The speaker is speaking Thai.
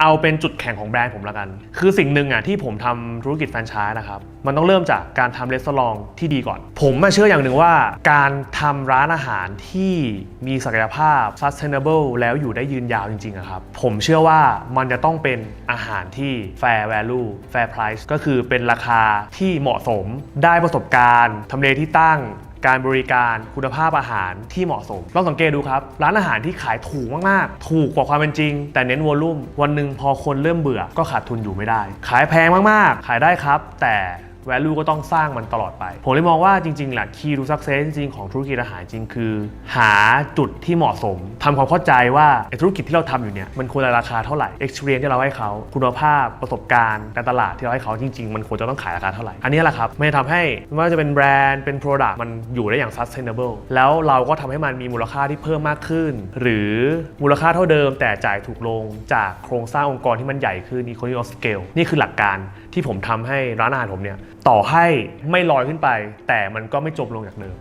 เอาเป็นจุดแข็งของแบรนด์ผมละกัน คือสิ่งหนึ่งอะที่ผมทำธุรกิจแฟรนไชส์นะครับ มันต้องเริ่มจากการทำรีสอร์ทที่ดีก่อน ผมมาเชื่ออย่างหนึ่งว่า การทำร้านอาหารที่มีศักยภาพ sustainable แล้วอยู่ได้ยืนยาวจริงๆครับ ผมเชื่อว่ามันจะต้องเป็นอาหารที่ fair value fair price ก็คือเป็นราคาที่เหมาะสมได้ประสบการณ์ทำเลที่ตั้ง การบริการคุณภาพอาหารที่เหมาะสมลองสังเกตดูครับ ร้านอาหารที่ขายถูกมาก ๆ ถูกกว่าความเป็นจริง แต่เน้นวอลลุ่มวันหนึ่งพอคนเริ่มเบื่อก็ขาดทุนอยู่ไม่ได้ ขายแพงมาก ๆ ขายได้ครับ แต่ value ก็ต้องสร้างมันตลอดไป ผมเลยมองว่าจริงๆแหละ key to success จริงๆของธุรกิจอาหารจริงคือ หาจุดที่เหมาะสมทำความเข้าใจว่าธุรกิจที่เราทำอยู่เนี่ยมันควรจะราคาเท่าไหร่ experience ที่เราให้เขาคุณภาพประสบการณ์การตลาดที่เราให้เขาจริง ๆ มันควรจะต้องขายราคาเท่าไหร่ อันนี้แหละครับไม่ทำให้ไม่ว่าจะเป็นแบรนด์เป็น product มันอยู่ได้อย่าง sustainable แล้วเราก็ทำให้มันมีมูลค่าที่เพิ่มมากขึ้น หรือมูลค่าเท่าเดิม แต่จ่ายถูกลงจากโครงสร้างองค์กรที่มันใหญ่ขึ้น economy of scale นี่คือหลักการที่ผมทำให้ร้านอาหารผมเนี่ยต่อให้ไม่ลอยขึ้นไป แต่มันก็ไม่จมลงจากเดิม